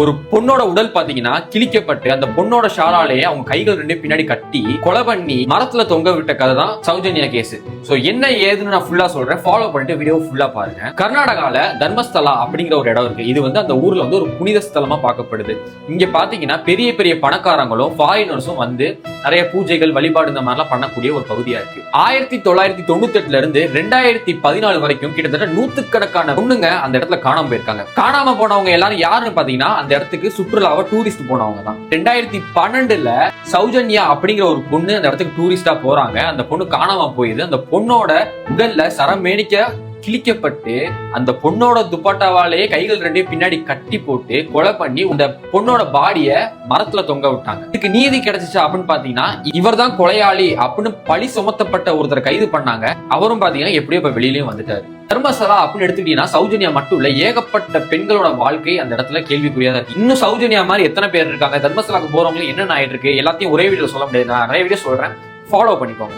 ஒரு பொண்ணோட உடல் பாத்தீங்கன்னா கிழிக்கப்பட்டு அந்த பொண்ணோட ஷாலாலேயே அவங்க கைகள் ரெண்டு பின்னாடி கட்டி கொலை பண்ணி மரத்துல தொங்க விட்ட கதை தான் சௌஜன்யா கேஸ். சோ என்ன ஏதுன்னு நான் ஃபுல்லா சொல்றேன். ஃபாலோ பண்ணிட்டு வீடியோ ஃபுல்லா பாருங்க. கர்நாடகால தர்மஸ்தலா அப்படிங்கிற ஒரு இடம் இருக்கு. இது வந்து அந்த ஊர்ல வந்து ஒரு புனித ஸ்தலமா பார்க்கப்படுது. இங்க பாத்தீங்கன்னா பெரிய பெரிய பணக்காரங்களும் ஃபாரினர்ஸும் வந்து நிறைய பூஜைகள் வழிபாடு இந்த மாதிரிலாம் பண்ணக்கூடிய ஒரு பகுதியா இருக்கு. ஆயிரத்தி தொள்ளாயிரத்தி தொண்ணூத்தி எட்டுல இருந்து ரெண்டாயிரத்தி பதினாலு வரைக்கும் கிட்டத்தட்ட நூத்துக்கணக்கான பொண்ணுங்க அந்த இடத்துல காணாம போயிருக்காங்க. காணாம போனவங்க எல்லாரும் யாருன்னு பாத்தீங்கன்னா அந்த இடத்துக்கு சுற்றுலாவை டூரிஸ்ட் போனவங்க தான். ரெண்டாயிரத்தி பன்னெண்டுல சௌஜன்யா அப்படிங்கிற ஒரு பொண்ணு அந்த இடத்துக்கு டூரிஸ்டா போறாங்க. அந்த பொண்ணு காணாம போயிது. அந்த பொண்ணோட உடல்ல சரமேனிக்க கிழிக்கப்பட்டு அந்த பொண்ணோட துப்பாட்டாவாலேயே கைகள் ரெண்டையும் பின்னாடி கட்டி போட்டு கொலை பண்ணி அந்த பொண்ணோட பாடிய மரத்துல தொங்க விட்டாங்க. இதுக்கு நீதி கிடைச்சிச்சா அப்படின்னு பாத்தீங்கன்னா இவர் தான் கொலையாளி அப்படின்னு பழி சுமத்தப்பட்ட ஒருத்தர் கைது பண்ணாங்க. அவரும் பாத்தீங்கன்னா எப்படியோ இப்ப வெளியிலயும் வந்துட்டாரு. தர்மசலா அப்படின்னு எடுத்துக்கிட்டீங்கன்னா சௌஜன்யா மட்டும் இல்ல ஏகப்பட்ட பெண்களோட வாழ்க்கை அந்த இடத்துல கேள்விக்குறியாதான் இருக்கு. இன்னும் சௌஜன்யா மாதிரி எத்தனை பேர் இருக்காங்க? தர்மசலாக்கு போறவங்களும் என்னென்ன ஆயிட்டு இருக்கு எல்லாத்தையும் ஒரே வீடியோ சொல்ல முடியாது. நான் நிறைய வீடியோ சொல்றேன். ஃபாலோ பண்ணிக்கோங்க.